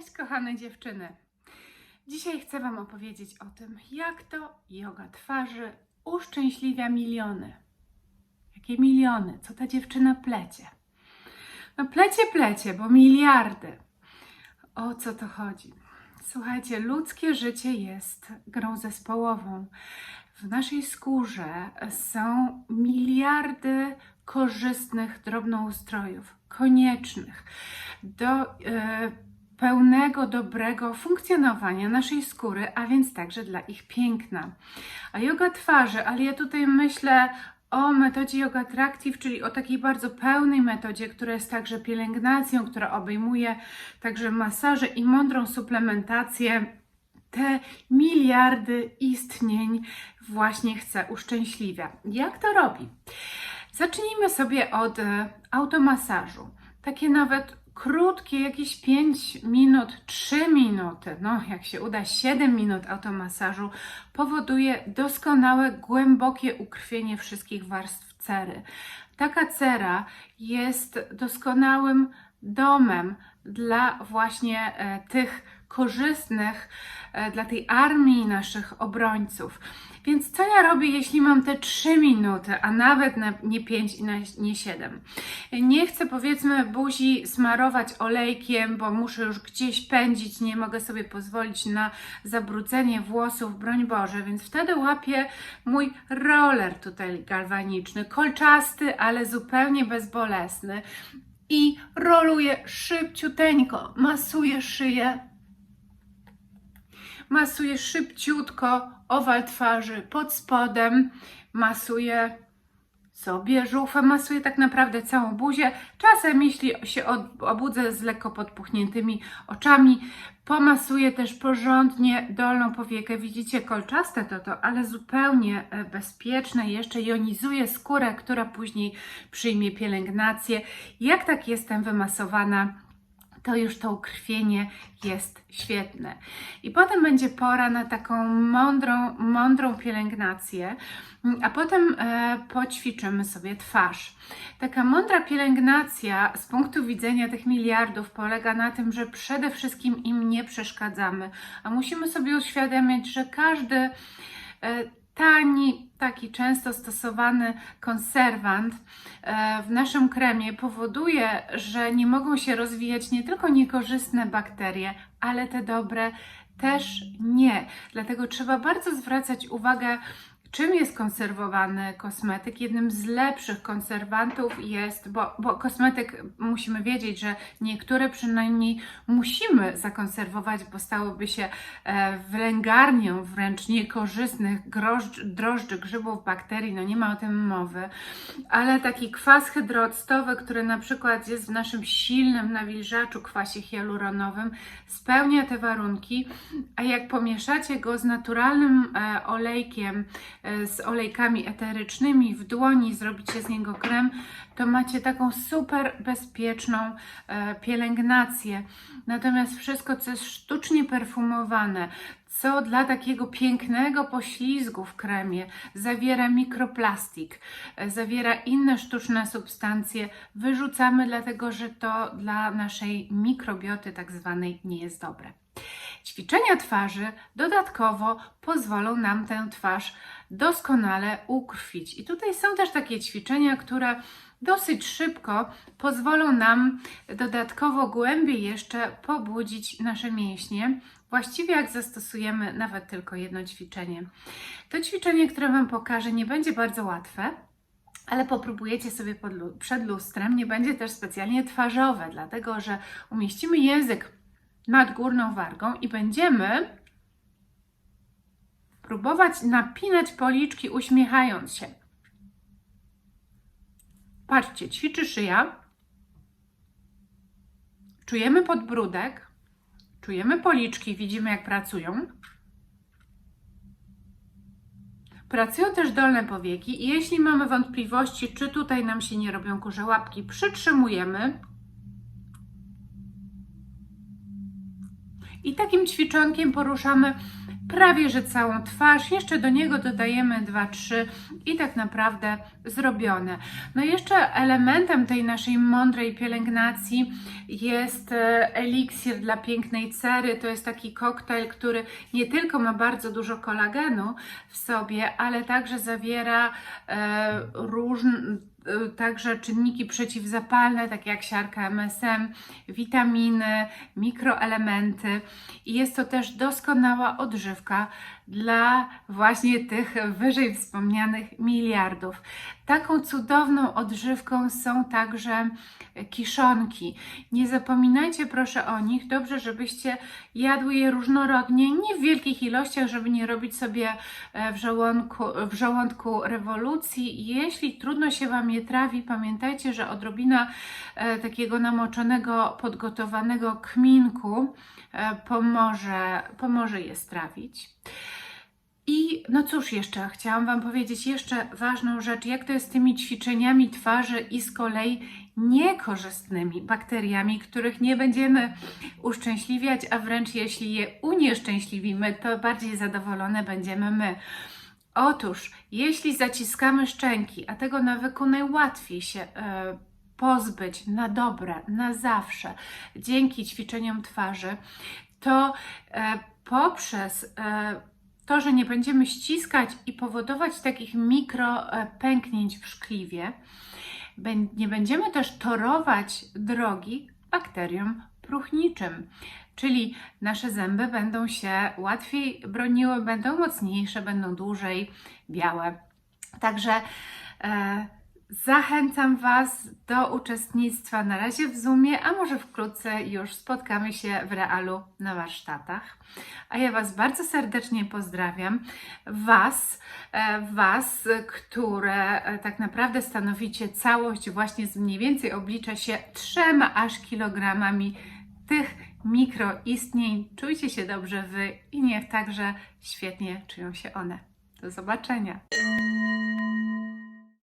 Cześć, kochane dziewczyny. Dzisiaj chcę Wam opowiedzieć o tym, jak to yoga twarzy uszczęśliwia miliony. Jakie miliony? Co ta dziewczyna plecie? No plecie, plecie, bo miliardy. O co to chodzi? Słuchajcie, ludzkie życie jest grą zespołową. W naszej skórze są miliardy korzystnych drobnoustrojów, koniecznych do e, pełnego, dobrego funkcjonowania naszej skóry, a więc także dla ich piękna. A yoga twarzy, ale ja tutaj myślę o metodzie Yoga Attractive, czyli o takiej bardzo pełnej metodzie, która jest także pielęgnacją, która obejmuje także masaże i mądrą suplementację. Te miliardy istnień właśnie chce uszczęśliwia. Jak to robi? Zacznijmy sobie od e, automasażu. Takie nawet krótkie, jakieś 5 minut, 3 minuty, no jak się uda 7 minut automasażu, powoduje doskonałe, głębokie ukrwienie wszystkich warstw cery. Taka cera jest doskonałym domem dla właśnie e, tych korzystnych, e, dla tej armii naszych obrońców. Więc co ja robię, jeśli mam te 3 minuty, a nawet na, nie 5 i nie 7? Nie chcę powiedzmy buzi smarować olejkiem, bo muszę już gdzieś pędzić, nie mogę sobie pozwolić na zabrudzenie włosów, broń Boże, więc wtedy łapię mój roller tutaj galwaniczny, kolczasty, ale zupełnie bezbolesny i roluję szybciuteńko, masuję szyję, masuję szybciutko owal twarzy pod spodem, masuję sobie żuchwę, masuję tak naprawdę całą buzię. Czasem, jeśli się obudzę z lekko podpuchniętymi oczami, pomasuję też porządnie dolną powiekę. Widzicie, kolczaste to to, ale zupełnie e, bezpieczne. Jeszcze jonizuje skórę, która później przyjmie pielęgnację. Jak tak jestem wymasowana, to już to ukrwienie jest świetne. I potem będzie pora na taką mądrą, mądrą pielęgnację, a potem e, poćwiczymy sobie twarz. Taka mądra pielęgnacja z punktu widzenia tych miliardów polega na tym, że przede wszystkim im nie przeszkadzamy, a musimy sobie uświadomić, że każdy e, tani, taki często stosowany konserwant e, w naszym kremie powoduje, że nie mogą się rozwijać nie tylko niekorzystne bakterie, ale te dobre też nie. Dlatego trzeba bardzo zwracać uwagę, czym jest konserwowany kosmetyk. Jednym z lepszych konserwantów jest, bo, bo kosmetyk musimy wiedzieć, że niektóre przynajmniej musimy zakonserwować, bo stałoby się e, wylęgarnią wręcz niekorzystnych grożdż, drożdży, grzybów, bakterii, no nie ma o tym mowy, ale taki kwas hydrooctowy, który na przykład jest w naszym silnym nawilżaczu kwasie hialuronowym, spełnia te warunki, a jak pomieszacie go z naturalnym e, olejkiem, z olejkami eterycznymi w dłoni, zrobicie z niego krem, to macie taką super bezpieczną e, pielęgnację. Natomiast wszystko, co jest sztucznie perfumowane, co dla takiego pięknego poślizgu w kremie zawiera mikroplastik, e, zawiera inne sztuczne substancje, wyrzucamy, dlatego że to dla naszej mikrobioty tak zwanej nie jest dobre. Ćwiczenia twarzy dodatkowo pozwolą nam tę twarz doskonale ukrwić. I tutaj są też takie ćwiczenia, które dosyć szybko pozwolą nam dodatkowo głębiej jeszcze pobudzić nasze mięśnie. Właściwie jak zastosujemy nawet tylko jedno ćwiczenie. To ćwiczenie, które Wam pokażę, nie będzie bardzo łatwe, ale popróbujecie sobie pod, przed lustrem. Nie będzie też specjalnie twarzowe, dlatego że umieścimy język nad górną wargą i będziemy próbować napinać policzki, uśmiechając się. Patrzcie, ćwiczy szyja. Czujemy podbródek, czujemy policzki, widzimy jak pracują. Pracują też dolne powieki i jeśli mamy wątpliwości, czy tutaj nam się nie robią kurze łapki, przytrzymujemy i takim ćwiczonkiem poruszamy prawie że całą twarz. Jeszcze do niego dodajemy 2-3 i tak naprawdę zrobione. No jeszcze elementem tej naszej mądrej pielęgnacji jest e, eliksir dla pięknej cery. To jest taki koktajl, który nie tylko ma bardzo dużo kolagenu w sobie, ale także zawiera e, różne także czynniki przeciwzapalne, takie jak siarka MSM, witaminy, mikroelementy. I jest to też doskonała odżywka dla właśnie tych wyżej wspomnianych miliardów. Taką cudowną odżywką są także kiszonki. Nie zapominajcie proszę o nich. Dobrze, żebyście jadły je różnorodnie, nie w wielkich ilościach, żeby nie robić sobie e, w żołądku, w żołądku rewolucji. Jeśli trudno się Wam je trawi, pamiętajcie, że odrobina e, takiego namoczonego, podgotowanego kminku e, pomoże, pomoże je strawić. I no cóż jeszcze, chciałam Wam powiedzieć jeszcze ważną rzecz, jak to jest z tymi ćwiczeniami twarzy i z kolei niekorzystnymi bakteriami, których nie będziemy uszczęśliwiać, a wręcz jeśli je unieszczęśliwimy, to bardziej zadowolone będziemy my. Otóż, jeśli zaciskamy szczęki, a tego nawyku najłatwiej się e, pozbyć na dobre, na zawsze, dzięki ćwiczeniom twarzy, to e, poprzez e, to, że nie będziemy ściskać i powodować takich mikro e, w szkliwie, nie będziemy też torować drogi bakteriom próchniczym. Czyli nasze zęby będą się łatwiej broniły, będą mocniejsze, będą dłużej białe. Także e, zachęcam Was do uczestnictwa na razie w Zoomie, a może wkrótce już spotkamy się w realu na warsztatach. A ja Was bardzo serdecznie pozdrawiam. Was, e, Was, które e, tak naprawdę stanowicie całość, właśnie z mniej więcej oblicza się trzema aż kilogramami tych mikroistnień. Czujcie się dobrze Wy i niech także świetnie czują się one. Do zobaczenia.